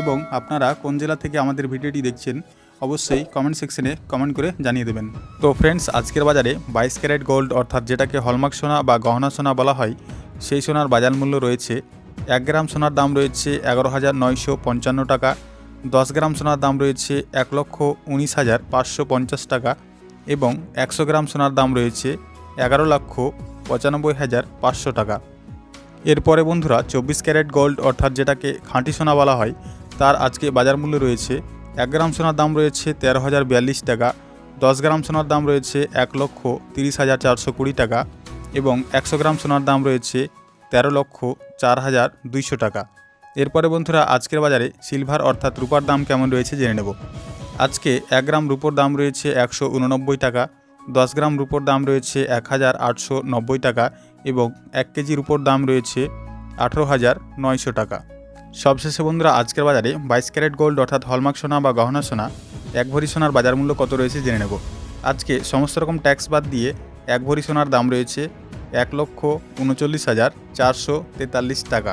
এবং আপনারা কোন জেলা থেকে আমাদের ভিডিওটি দেখছেন, অবশ্যই কমেন্ট সেকশনে কমেন্ট করে জানিয়ে দেবেন। তো ফ্রেন্ডস আজকের বাজারে বাইশ ক্যারেট গোল্ড অর্থাৎ যেটাকে হলমার্ক সোনা বা গহনা সোনা বলা হয়, সেই সোনার বাজার মূল্য রয়েছে এক গ্রাম সোনার দাম রয়েছে এগারো হাজার নয়শো পঞ্চান্ন টাকা, দশ গ্রাম সোনার দাম রয়েছে এক লক্ষ উনিশ হাজার পাঁচশো পঞ্চাশ টাকা এবং একশো গ্রাম সোনার দাম রয়েছে এগারো লক্ষ পঁচানব্বই হাজার পাঁচশো টাকা। এরপরে বন্ধুরা, চব্বিশ ক্যারেট গোল্ড অর্থাৎ যেটাকে খাঁটি সোনা বলা হয় তার আজকে বাজার মূল্য রয়েছে এক গ্রাম সোনার দাম রয়েছে তেরো হাজার বিয়াল্লিশ টাকা, দশ গ্রাম সোনার দাম রয়েছে এক লক্ষ তিরিশ হাজার চারশো কুড়ি টাকা এবং একশো গ্রাম সোনার দাম রয়েছে তেরো লক্ষ চার হাজার দুইশো টাকা। এরপরে বন্ধুরা আজকের বাজারে সিলভার অর্থাৎ রূপার দাম কেমন রয়েছে জেনে নেব। আজকে এক গ্রাম রূপোর দাম রয়েছে একশো উননব্বই টাকা, দশ গ্রাম রূপোর দাম রয়েছে এক হাজার আটশো নব্বই টাকা এবং এক কেজি রূপোর দাম রয়েছে আঠেরো হাজার নয়শো টাকা। সবশেষে বন্ধুরা, আজকের বাজারে বাইশ ক্যারেট গোল্ড অর্থাৎ হলমার্ক সোনা বা গহনা সোনা, এক ভরি সোনার বাজার মূল্য কত রয়েছে জেনে নেব। আজকে সমস্ত রকম ট্যাক্স বাদ দিয়ে এক ভরি সোনার দাম রয়েছে এক লক্ষ উনচল্লিশ হাজার চারশো তেতাল্লিশ টাকা।